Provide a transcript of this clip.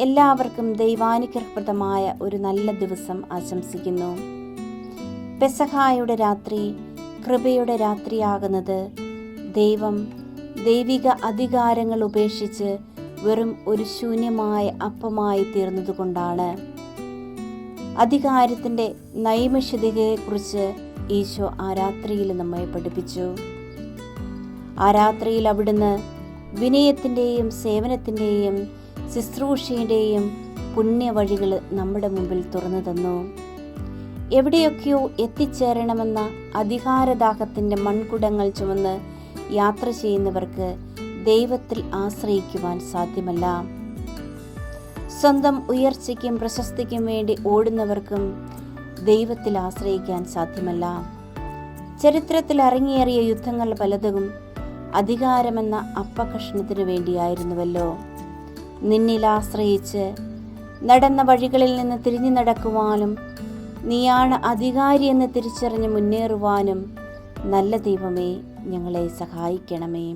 എല്ലാവർക്കും ദൈവാനുഗ്രഹപ്രദമായ ഒരു നല്ല ദിവസം ആശംസിക്കുന്നു. പെസഹായുടെ രാത്രി കൃപയുടെ രാത്രിയാകുന്നത് ദൈവം ദൈവിക അധികാരങ്ങൾ ഉപേക്ഷിച്ച് വെറും ഒരു ശൂന്യമായ അപ്പമായി തീർന്നതുകൊണ്ടാണ്. അധികാരത്തിന്റെ നൈമിഷികതയെക്കുറിച്ച് ഈശോ ആ രാത്രിയിൽ നമ്മെ പഠിപ്പിച്ചു. ആ രാത്രിയിൽ അവിടുന്ന് വിനയത്തിന്റെയും സേവനത്തിന്റെയും ശുശ്രൂഷയുടെയും പുണ്യവഴികൾ നമ്മുടെ മുമ്പിൽ തുറന്നു തന്നു. എവിടെയൊക്കെയോ എത്തിച്ചേരണമെന്ന അധികാരദാഹത്തിന്റെ മൺകുടങ്ങൾ ചുമന്ന് യാത്ര ചെയ്യുന്നവർക്ക് ദൈവത്തിൽ ആശ്രയിക്കുവാൻ സാധ്യമല്ല. സ്വന്തം ഉയർച്ചയ്ക്കും പ്രശസ്തിക്കും വേണ്ടി ഓടുന്നവർക്കും ദൈവത്തിൽ ആശ്രയിക്കാൻ സാധ്യമല്ല. ചരിത്രത്തിൽ അരങ്ങേറിയ യുദ്ധങ്ങൾ പലതും അധികാരമെന്ന അപ്പകഷ്ണത്തിനു വേണ്ടിയായിരുന്നുവല്ലോ. നിന്നിൽ ആശ്രയിച്ച് നടന്ന വഴികളിൽ നിന്ന് തിരിഞ്ഞു നടക്കുവാനും നീയാണ് അധികാരി എന്ന് തിരിച്ചറിഞ്ഞ് മുന്നേറുവാനും നല്ല ദൈവമേ ഞങ്ങളെ സഹായിക്കണമേ.